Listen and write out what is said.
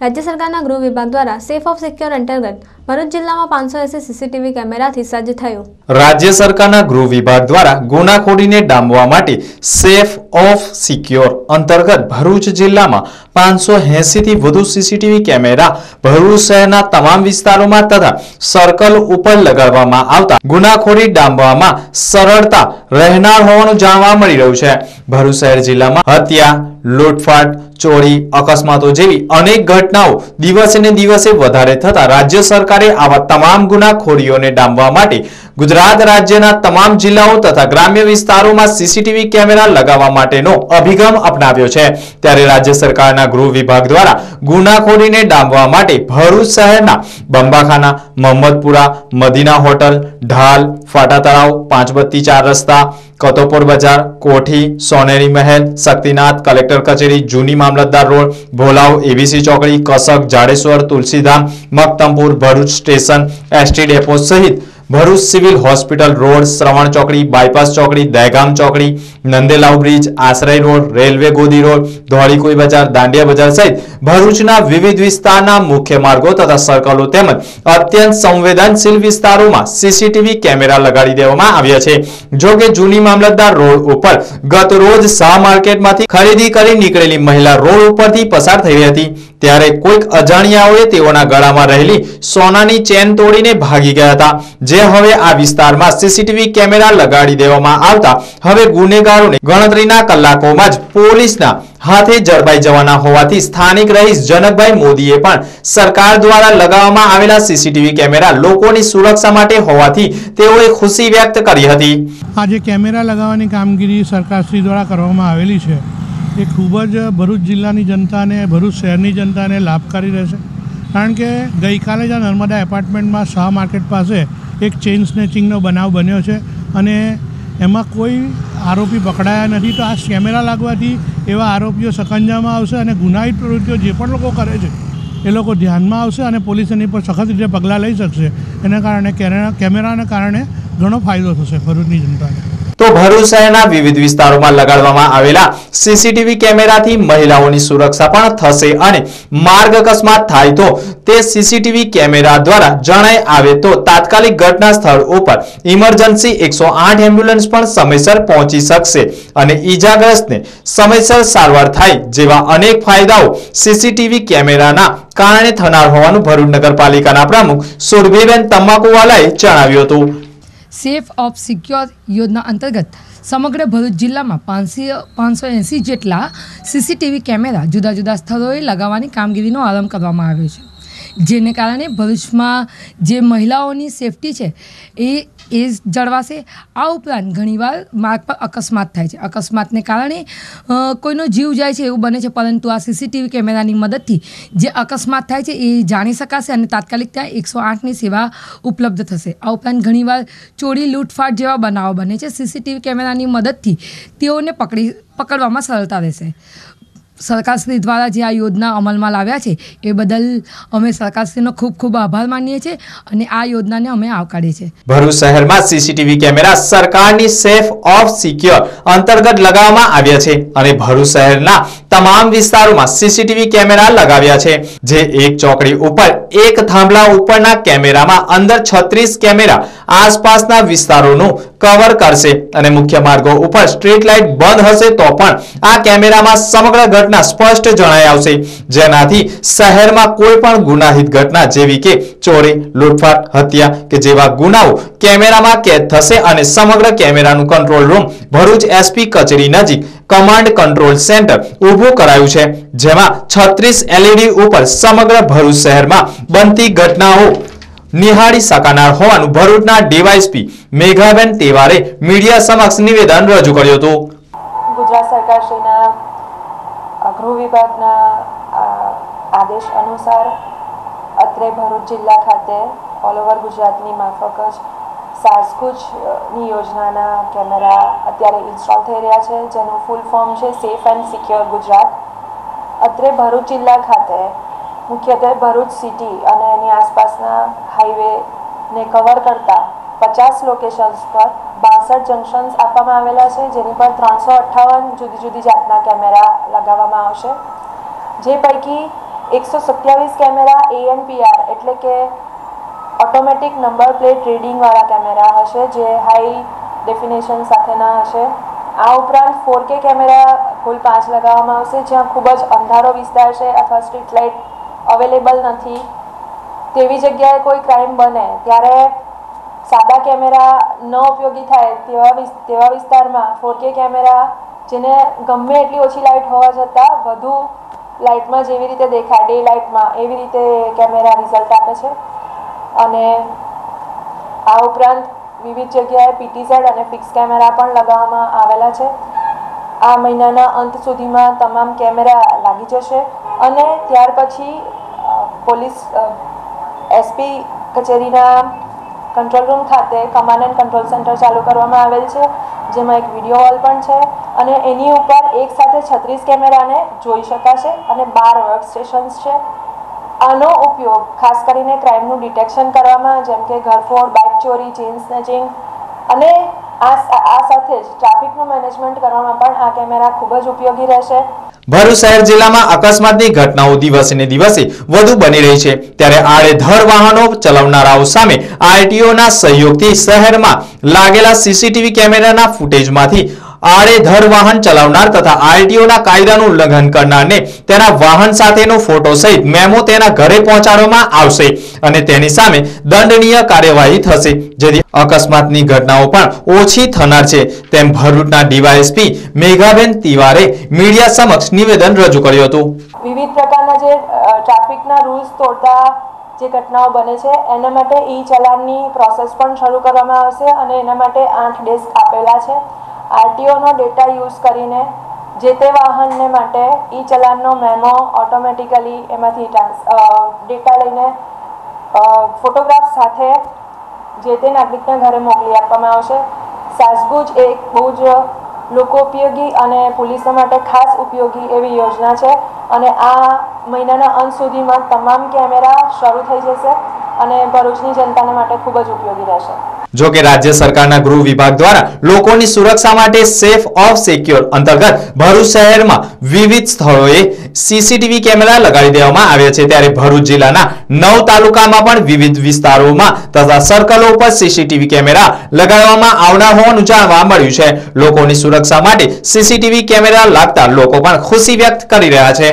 રાજ્ય સરકારના ગૃહ વિભાગ દ્વારા સેફ ઓફ સિક્યોર અંતર્ગત ભરૂચ જિલ્લામાં પાંચસો એસી સીસીટીવી કેમેરાથી સજ્જ થયું. રાજ્ય સરકારના ગૃહ વિભાગ દ્વારા ગુનાખોરીને ડામવા માટે સેફ ઓફ સિક્યોર અંતર્ગત ભરૂચ જિલ્લામાં પાંચસો એસીથી વધુ સીસીટીવી કેમેરા ભરૂચ શહેરના તમામ વિસ્તારોમાં તથા સર્કલ ઉપર લગાડવામાં આવતા ગુનાખોરી ડામવામાં સરળતા રહેનાર હોવાનું જાણવા મળી રહ્યું છે. ભરૂચ શહેર જિલ્લામાં હત્યા, લૂંટફાટ, ચોરી, અકસ્માતો જેવી અનેક ઘટનાઓ દિવસે ને દિવસે વધારે થતા રાજ્ય સરકારે આવા તમામ ગુનાખોરીઓને ડામવા માટે ગુજરાત રાજ્યના તમામ જિલ્લાઓ તથા ગ્રામ્ય વિસ્તારોમાં સીસીટીવી કેમેરા લગાવવા માટેનો અભિગમ અપનાવ્યો છે. ત્યારે રાજ્ય સરકારના ગૃહ વિભાગ દ્વારા ગુનાખોરીને ડામવા માટે ભરૂચ શહેરના બંબાખાના, મોહમ્મદપુરા, મદીના હોટલ, ઢાલ, ફાટા તળાવ, પાંચબત્તી ચાર રસ્તા, કતોપુર બજાર, કોઠી, સોનેરી મહેલ, શક્તિનાથ, કલેક્ટર કચેરી, જૂની મામલતદાર રોડ, ભોલાવ, એબીસી ચોકડી, કસક, Jadeshwar, Tulsidham Maktampur Bharuch station ST depot સહિત ભરૂચ સિવિલ હોસ્પિટલ રોડ શ્રવણ ચોકડી બાયપાસ ચોકડી દહેગામ ચોકડી નંદેલાવ બ્રિજ, આશ્રય રોડ, રેલવે ગોદી રોડ, ધોળીકુઈ બજાર, દાંડિયા બજાર સહિત ભરૂચના વિવિધ વિસ્તારના મુખ્ય માર્ગો તથા સર્કલો તેમજ અત્યંત સંવેદનશીલ વિસ્તારોમાં સીસીટીવી કેમેરા લગાડી દેવામાં આવ્યા છે. જો કે જૂની મામલતદાર રોડ ઉપર ગત રોજ શાહ માર્કેટમાંથી ખરીદી કરી નીકળેલી મહિલા રોડ ઉપરથી પસાર થઈ હતી. ત્યારે કોઈક અજાણ્યાઓએ તેઓના ગળામાં રહેલી સોનાની ચેન તોડીને ભાગી ગયા હતા. જે હવે આ વિસ્તારમાં સીસીટીવી કેમેરા લગાડી દેવામાં આવતા હવે ગુનેગારોને ગણતરીના કલાકોમાં જ પોલીસના હાથે જળબાઈ જવાના હોવાથી સ્થાનિક રહીશ જનકભાઈ મોદીએ પણ સરકાર દ્વારા લગાવવામાં આવેલા સીસીટીવી કેમેરા લોકોની સુરક્ષા માટે હોવાથી તેઓએ ખુશી વ્યક્ત કરી હતી. આ જે કેમેરા લગાવવાની કામગીરી સરકારશ્રી દ્વારા કરવામાં આવેલી છે. એ ખૂબ જ ભરૂચ જિલ્લાની જનતાને, ભરૂચ શહેરની જનતાને લાભકારી રહેશે. કારણ કે ગઈકાલે જ આ નર્મદા એપાર્ટમેન્ટમાં શાહ માર્કેટ પાસે એક ચેઇન સ્નેચિંગનો બનાવ બન્યો છે અને એમાં કોઈ આરોપી પકડાયા નથી તો આ કેમેરા લાગવાથી એવા આરોપીઓ સકંજામાં આવશે અને ગુનાહિત પ્રવૃત્તિઓ જે પણ લોકો કરે છે, એ લોકો ધ્યાનમાં આવશે અને પોલીસ એની પર સખત રીતે પગલાં લઈ શકશે. એના કારણે કેમેરા કેમેરાના કારણે ઘણો ફાયદો થશે ભરૂચની જનતાને. તો ભરૂચ શહેરના વિવિધ વિસ્તારોમાં લગાડવામાં આવેલા સીસીટીવી કેમેરાથી મહિલાઓની સુરક્ષા પણ થશે અને માર્ગ અકસ્માત થાય તો તે સીસીટીવી કેમેરા દ્વારા જણાય આવે તો તાત્કાલિક ઘટના સ્થળ ઉપર ઇમરજન્સી એકસો આઠ એમ્બ્યુલન્સ પણ સમયસર પહોંચી શકશે અને ઈજાગ્રસ્તને સમયસર સારવાર થાય જેવા અનેક ફાયદાઓ સીસીટીવી કેમેરાના કારણે થનાર હોવાનું ભરૂચ નગરપાલિકાના પ્રમુખ સુરભીબેન તમાકુવાલાએ જણાવ્યું હતું. સેફ ઓફ સિક્યોર યોજના અંતર્ગત સમગ્ર ભરૂચ જિલ્લામાં પાંચસો પાંચસો એંસી જેટલા સીસીટીવી કેમેરા જુદા જુદા સ્થળોએ લગાવવાની કામગીરીનો આરંભ કરવામાં આવ્યો છે. જેને કારણે ભવિષ્યમાં જે મહિલાઓની સેફટી છે, એ એ જળવાશે. આ ઉપરાંત ઘણીવાર માર્ગ પર અકસ્માત થાય છે. અકસ્માતને કારણે કોઈનો જીવ જાય છે એવું બને છે, પરંતુ આ સીસીટીવી કેમેરાની મદદથી જે અકસ્માત થાય છે એ જાણી શકાશે અને તાત્કાલિક ત્યાં એકસો આઠની સેવા ઉપલબ્ધ થશે. આ ઉપરાંત ઘણીવાર ચોરી, લૂંટફાટ જેવા બનાવો બને છે. સીસીટીવી કેમેરાની મદદથી તેઓને પકડી, પકડવામાં સરળતા રહેશે. સરકારશ્રી દ્વારા જે આ યોજના અમલમાં લાવ્યા છે, એ બદલ અમે સરકારશ્રીનો ખૂબ ખૂબ આભાર માનીએ છીએ અને આ યોજનાને અમે આવકારીએ છીએ. ભરૂચ શહેરમાં સીસીટીવી કેમેરા સરકારની સેફ ઓફ સિક્યોર અંતર્ગત લગાવવામાં આવ્યા છે અને ભરૂચ શહેરના તમામ વિસ્તારોમાં સીસીટીવી કેમેરા લગાવ્યા છે, જે એક ચોકડી ઉપર એક થાંભલા ઉપરના કેમેરામાં અંદર છત્રીસ કેમેરા આસપાસના વિસ્તારોનું કવર કરશે. અને મુખ્ય માર્ગો ઉપર સ્ટ્રીટ લાઇટ બંધ હશે તો પણ આ કેમેરામાં સમગ્ર ઘટના સ્પષ્ટ જણાઈ આવશે. જેનાથી શહેરમાં કોઈ પણ ગુનાહિત ઘટના જેવી કે ચોરી, લૂંટફાટ, હત્યા કે જેવા ગુનાઓ કેમેરામાં કેદ થશે અને સમગ્ર કેમેરાનું કંટ્રોલ રૂમ ભરૂચ એસપી કચેરી નજીક કમાન્ડ કંટ્રોલ સેન્ટર ઊભું કરાયું છે. જેમાં છત્રીસ એલઈડી ઉપર સમગ્ર ભરૂચ શહેરમાં બનતી ઘટનાઓ નિહાળી શકાનાર હોવાનું ભરૂચના ડીવાયસપી મેઘાબેન તેવારે મીડિયા સમક્ષ નિવેદન રજૂ કર્યું હતું. ગુજરાત સરકારશ્રીના ગૃહ વિભાગના આદેશ અનુસાર અત્રે ભરૂચ જિલ્લા ખાતે ઓલ ઓવર ગુજરાતની માફક જ સારસ્કુચની યોજનાના કેમેરા અત્યારે ઇન્સ્ટોલ થઈ રહ્યા છે, જેનું ફૂલ ફોર્મ છે સેફ એન્ડ સિક્યોર ગુજરાત. અત્રે ભરૂચ જિલ્લા ખાતે મુખ્યત્વે ભરૂચ સિટી અને એની આસપાસના હાઈવેને કવર કરતા પચાસ લોકેશન્સ પર બાસઠ જંકશન્સ આપવામાં આવેલા છે, જેની પર ત્રણસો અઠ્ઠાવન જુદી જુદી જાતના કેમેરા લગાવવામાં આવશે. જે પૈકી એકસો સત્યાવીસ કેમેરા એએનપીઆર એટલે કે ઓટોમેટિક નંબર પ્લેટ રીડિંગવાળા કેમેરા હશે, જે હાઈ ડેફિનેશન સાથેના હશે. આ ઉપરાંત ફોર કે કેમેરા કુલ પાંચ લગાવવામાં આવશે, જ્યાં ખૂબ જ અંધારો વિસ્તાર છે, અથવા સ્ટ્રીટ લાઇટ અવેલેબલ નથી. તેવી જગ્યાએ કોઈ ક્રાઇમ બને, ત્યારે સાદા કેમેરા ન ઉપયોગી થાય તેવા તેવા વિસ્તારમાં ફોર કે કેમેરા, જેને ગમે એટલી ઓછી લાઇટ હોવા છતાં વધુ લાઇટમાં જેવી રીતે દેખાય ડે લાઇટમાં એવી રીતે કેમેરા રિઝલ્ટ આપે છે. અને આ ઉપરાંત વિવિધ જગ્યાએ પીટીઝેડ અને ફિક્સ કેમેરા પણ લગાવવામાં આવેલા છે. આ મહિનાના અંત સુધીમાં તમામ કેમેરા લાગી જશે અને ત્યાર પછી પોલીસ એસપી કચેરીના કંટ્રોલ રૂમ ખાતે કમાન્ડ એન્ડ કંટ્રોલ સેન્ટર ચાલુ કરવામાં આવેલ છે, જેમાં એક વીડિયો હોલ પણ છે અને એની ઉપર એક સાથે છત્રીસ કેમેરાને જોઈ શકાશે અને બાર વર્ક સ્ટેશન્સ છે. આનો ઉપયોગ ખાસ કરીને ક્રાઇમનું ડિટેક્શન કરવામાં, જેમ કે ઘરફોડ, બાઇક ચોરી ચેન સ્નેચિંગ અને આ સાથે ટ્રાફિકનું મેનેજમેન્ટ કરવામાં પણ આ કેમેરા ખૂબ જ ઉપયોગી રહેશે. ભરૂચ શહેર જિલ્લામાં અકસ્માતની ઘટનાઓ દિવસે ને દિવસે વધુ બની રહી છે. ત્યારે આડેધડ વાહનો ચલાવનારાઓ સામે આરટીઓના સહયોગથી શહેરમાં લાગેલા સીસીટીવી કેમેરાના ફૂટેજમાંથી આડેધડ વાહન ચલાવનાર તથા આરટીઓના કાયદાનું ઉલ્લંઘન કરનારને તેના વાહન સાથેનો ફોટો સહિત મેમો તેના ઘરે પહોંચાડવામાં આવશે અને તેની સામે દંડનીય કાર્યવાહી થશે. જેથી અકસ્માતની ઘટનાઓ પણ ઓછી થનાર છે. તેમ ભરૂચના ડીવાયએસપી મેઘાબેન તિવારે મીડિયા સમક્ષ નિવેદન રજૂ કર્યું હતું. વિવિધ પ્રકારના જે ટ્રાફિકના રૂલ્સ તોડતા જે ઘટનાઓ બને છે, એના માટે ઈ ચલાનની પ્રોસેસ પણ શરૂ કરવામાં આવશે અને એના માટે આઠ ડેસ્ક આપેલા છે. આરટીઓનો ડેટા યુઝ કરીને જે તે વાહનને માટે ઈ ચલાનનો મેમો ઓટોમેટિકલી એમાંથી ટ્રાન્સ ડેટા લઈને ફોટોગ્રાફ સાથે જે તે નાગરિકના ઘરે મોકલી આપવામાં આવશે. સાસગુજ એક બહુ જ લોકોપયોગી અને પોલીસો માટે ખાસ ઉપયોગી એવી યોજના છે અને આ મહિનાના અંત સુધીમાં તમામ કેમેરા શરૂ થઈ જશે અને ભરૂચની જનતાને માટે ખૂબ જ ઉપયોગી રહેશે. જો કે રાજ્ય સરકારના ગૃહ વિભાગ દ્વારા લોકોની સુરક્ષા માટે સેફ ઓફ સિક્યોર અંતર્ગત ભરૂચ શહેરમાં વિવિધ સ્થળોએ સીસીટીવી કેમેરા લગાડી દેવામાં આવ્યા છે. ત્યારે ભરૂચ જિલ્લાના નવ તાલુકામાં પણ વિવિધ વિસ્તારોમાં તથા સર્કલો ઉપર સીસીટીવી કેમેરા લગાડવામાં આવનાર હોવાનું જાણવા મળ્યું છે. લોકોની સુરક્ષા માટે સીસીટીવી કેમેરા લાગતા લોકો પણ ખુશી વ્યક્ત કરી રહ્યા છે.